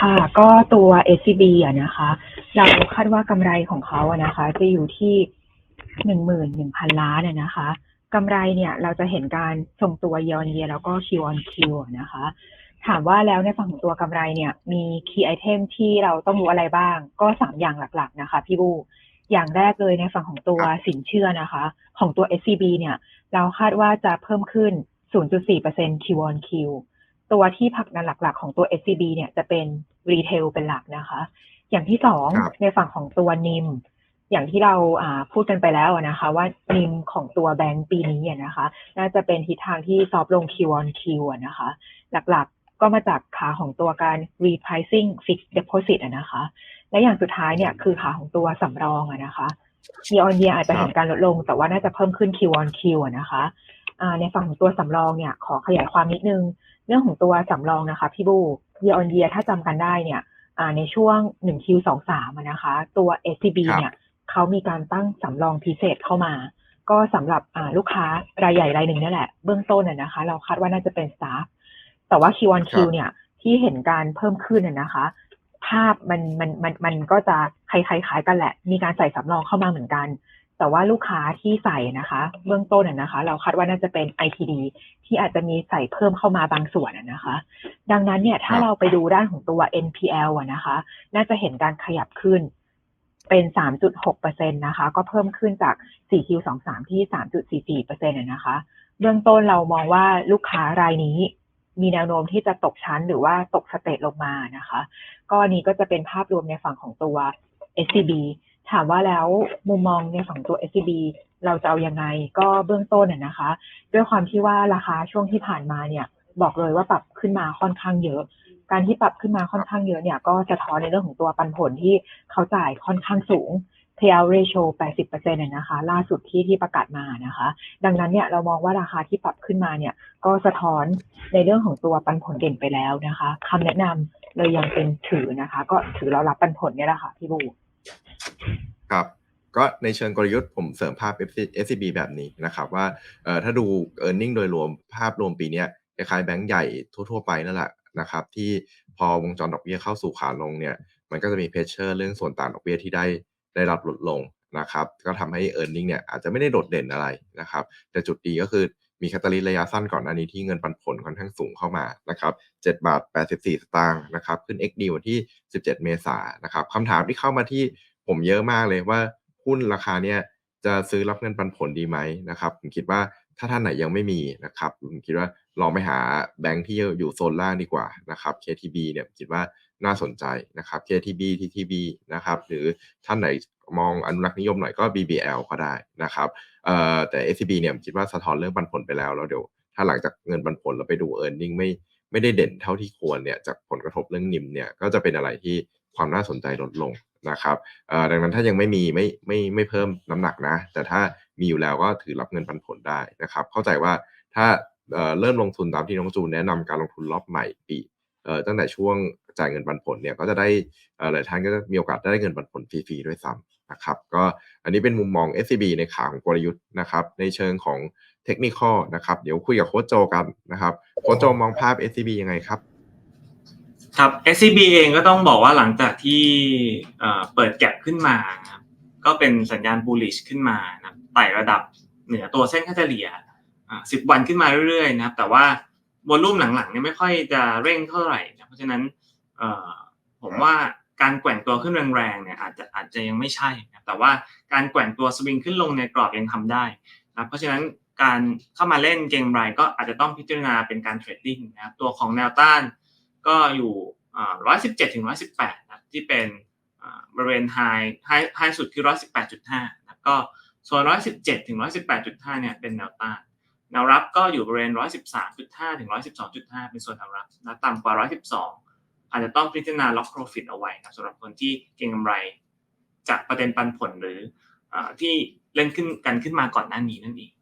ค่ะ ก็ตัว SCB อะนะคะ เราคาดว่ากำไรของเขาอะนะคะ จะอยู่ที่หนึ่งหมื่นหนึ่งพันล้านอะนะคะกำไรเนี่ยเราจะเห็นการทรงตัว year on year แล้วก็ Q on Q อะนะคะ ถามว่าแล้วในฝั่งของตัวกำไรเนี่ย มี key item ที่เราต้องรู้อะไรบ้าง ก็สามอย่างหลักๆนะคะ พี่บู อย่างแรกเลยในฝั่งของตัวสินเชื่อนะคะ ของตัว SCB เนี่ย เราคาดว่าจะเพิ่มขึ้น 0.4% Q on Q ตัวที่ผลักดันหลักๆ ของตัว SCB เนี่ยจะเป็นรีเทลเป็นหลักนะคะ อย่างที่สองครับในฝั่งของตัวนิมอย่างที่เราอ่าพูดกันไปแล้วอะนะคะ ว่านิมของตัวแบงก์ปีนี้อะนะคะ น่าจะเป็นทิศทางที่ซอฟลง Q on Q อะนะคะ หลักๆก็มาจากขาของตัวการ repricing fixed deposit อะนะคะ และอย่างสุดท้ายเนี่ยคือขาของตัวสำรองอะนะคะ year on year อาจจะเห็นการลดลง แต่ว่าน่าจะเพิ่มขึ้น Q on Q อะนะคะอ่า ในฝั่งของตัวสำรองเนี่ยขอขยายความนิดนึง เรื่องของตัวสำรองนะคะพี่บู year on year ถ้าจำกันได้เนี่ยอ่าในช่วง 1Q 2 3อะนะคะ ตัว SCB ครับเนี่ยเขามีการตั้งสำรองพิเศษเข้ามา ก็สำหรับอ่าลูกค้ารายใหญ่รายหนึ่งนั่นแหละ เบื้องต้นอะนะคะ เราคาดว่าน่าจะเป็น staff แต่ว่า Q on Q ครับเนี่ยที่เห็นการเพิ่มขึ้นอะนะคะ ภาพมันมันมันมันก็จะคล้ายๆคล้ายกันแหละ มีการใส่สำรองเข้ามาเหมือนกัน แต่ว่าลูกค้าที่ใส่นะคะ เบื้องต้นอะนะคะ เราคาดว่าน่าจะเป็น ITD ที่อาจจะมีใส่เพิ่มเข้ามาบางส่วนอะนะคะ ดังนั้นเนี่ยถ้าครับเราไปดูด้านของตัว NPL อะนะคะ น่าจะเห็นการขยับขึ้นเป็น 3.6%นะคะ ก็เพิ่มขึ้นจาก 4Q23 ที่ 3.44%อะนะคะ เบื้องต้นเรามองว่าลูกค้ารายนี้มีแนวโน้มที่จะตกชั้นหรือว่าตกสเตจลงมานะคะ ก็อันนี้ก็จะเป็นภาพรวมในฝั่งของตัว SCB ถามว่าแล้วมุมมองในฝั่งตัว SCB เราจะเอายังไง ก็เบื้องต้นน่ะนะคะ ด้วยความที่ว่าราคาช่วงที่ผ่านมาเนี่ย บอกเลยว่าปรับขึ้นมาค่อนข้างเยอะ การที่ปรับขึ้นมาค่อนข้างเยอะเนี่ย ก็สะท้อนในเรื่องของตัวปันผลที่เขาจ่ายค่อนข้างสูง payout ratio 80%น่ะนะคะ ล่าสุดที่ที่ประกาศมานะคะ ดังนั้นเนี่ยเรามองว่าราคาที่ปรับขึ้นมาเนี่ย ก็สะท้อนในเรื่องของตัวปันผลเด่นไปแล้วนะคะคำแนะนำเลยยังเป็นถือนะคะ ก็ถือเรารับปันผลเนี่ยแหละค่ะพี่บู ครับก็ในเชิงกลยุทธ์ผมเสริมภาพ SCB แบบนี้นะครับว่าเอ่อถ้าดู e a r n i n g โดยรวมภาพรวมปีเนี้ยคล้ายๆแบงก์ใหญ่ทั่วๆไปนั่นแหละนะครับที่พอวงจรดอกเบี้ยเข้าสู่ขาลงเนี่ยมันก็จะมีเพชเชอร์เรื่องส่วนต่างดอกเบี้ยที่ได้ได้รับลดลงนะครับก็ทำให้ e a r n i n g เนี่ยอาจจะไม่ได้โดดเด่นอะไรนะครับแต่จุดดีก็คือมีแคตตาลิสต์ระยะสั้นก่อนหน้านี้ที่เงินปันผลค่อนข้างสูงเข้ามานะครับ7บาท84 สตางค์นะครับขึ้น XD วันที่ 17 เมษายนนะครับคำถามที่เข้ามาที่ ผมเยอะมากเลยว่าหุ้นราคาเนี่ยจะซื้อรับเงินปันผลดีไหมนะครับ ผมคิดว่าถ้าท่านไหนยังไม่มีนะครับผมคิดว่าลองไปหาแบงค์ที่อยู่โซนล่างดีกว่านะครับ KTB เนี่ยผมคิดว่าน่าสนใจนะครับ KTB TTB นะครับหรือท่านไหนมองอนุรักษ์นิยมหน่อยก็ BBL ก็ได้นะครับเอ่อแต่ SCB เนี่ยผมคิดว่าสะท้อนเรื่องปันผลไปแล้วแล้วเดี๋ยวถ้าหลังจากเงินปันผลเราไปดู e a r n i n g ไม่ไม่ได้เด่นเท่าที่ควรเนี่ยจากผลกระทบเรื่องนิมเนี่ยก็จะเป็นอะไรที่ความน่าสนใจลดลง นะครับดังนั้นถ้ายังไม่มีไม่ไม่ไม่เพิ่มน้ำหนักนะ แต่ถ้ามีอยู่แล้วก็ถือรับเงินปันผลได้นะครับ เข้าใจว่าถ้าเเริ่มลงทุนตามที่น้องจูนแนะนำการลงทุนรอบใหม่ปีตั้งแต่ช่วงจ่ายเงินปันผลเนี่ยก็จะได้อ่อหลายท่านก็จะมีโอกาสได้เงินปันผลฟรีๆด้วยซ้ำนะครับก็อันนี้เป็นมุมมอง SCB ในขาของกลยุทธ์นะครับในเชิงของเทคนิคนะครับเดี๋ยวคุยกับโค้ชโจกันนะครับโค้ชโจมองภาพ SCB ยังไงครับ ครับ SCB เองก็ต้องบอกว่าหลังจากที่เปิดแก็บขึ้นมาครับก็เป็นสัญญาณ bullish ขึ้นมานะไต่ระดับเหนือตัวเส้นค่าเฉลี่ย10วันขึ้นมาเรื่อยๆนะครับ แต่ว่าวอลุ่มหลังๆเนี่ยไม่ค่อยจะเร่งเท่าไหร่นะเพราะฉะนั้นผมว่าการแกว่งตัวขึ้นแรงๆเนี่ยอาจจะอาจจะยังไม่ใช่นะแต่ว่าการแกว่งตัวสวิงขึ้นลงในกรอบยังทำได้นะเพราะฉะนั้นการเข้ามาเล่นเก็งไรก็อาจจะต้องพิจารณาเป็นการเทรดดิ้งนะครับตัวของแนวต้าน ก็อยู่ร้อยสิบเจ็ดถึงร้อยสิบแปดนะที่เป็นบริเวณไฮไฮสุดคือร้อยสิบแปดจุดห้านะครับก็ส่วนร้อยสิบเจ็ดถึงร้อยสิบแปดจุดห้าเนี่ยเป็นแนวต้านแนวรับก็อยู่บริเวณร้อยสิบสามจุดห้าถึงร้อยสิบสองจุดห้าเป็นส่วนแนวรับนะต่ำกว่าร้อยสิบสองอาจจะต้องพิจารณาล็อกโปรฟิตเอาไว้นะสำหรับคนที่เก็งกำไร จากประเด็นปันผลหรืออที่เล่นขึ้นกันขึ้นมาก่อนหน้านี้นั่นเอง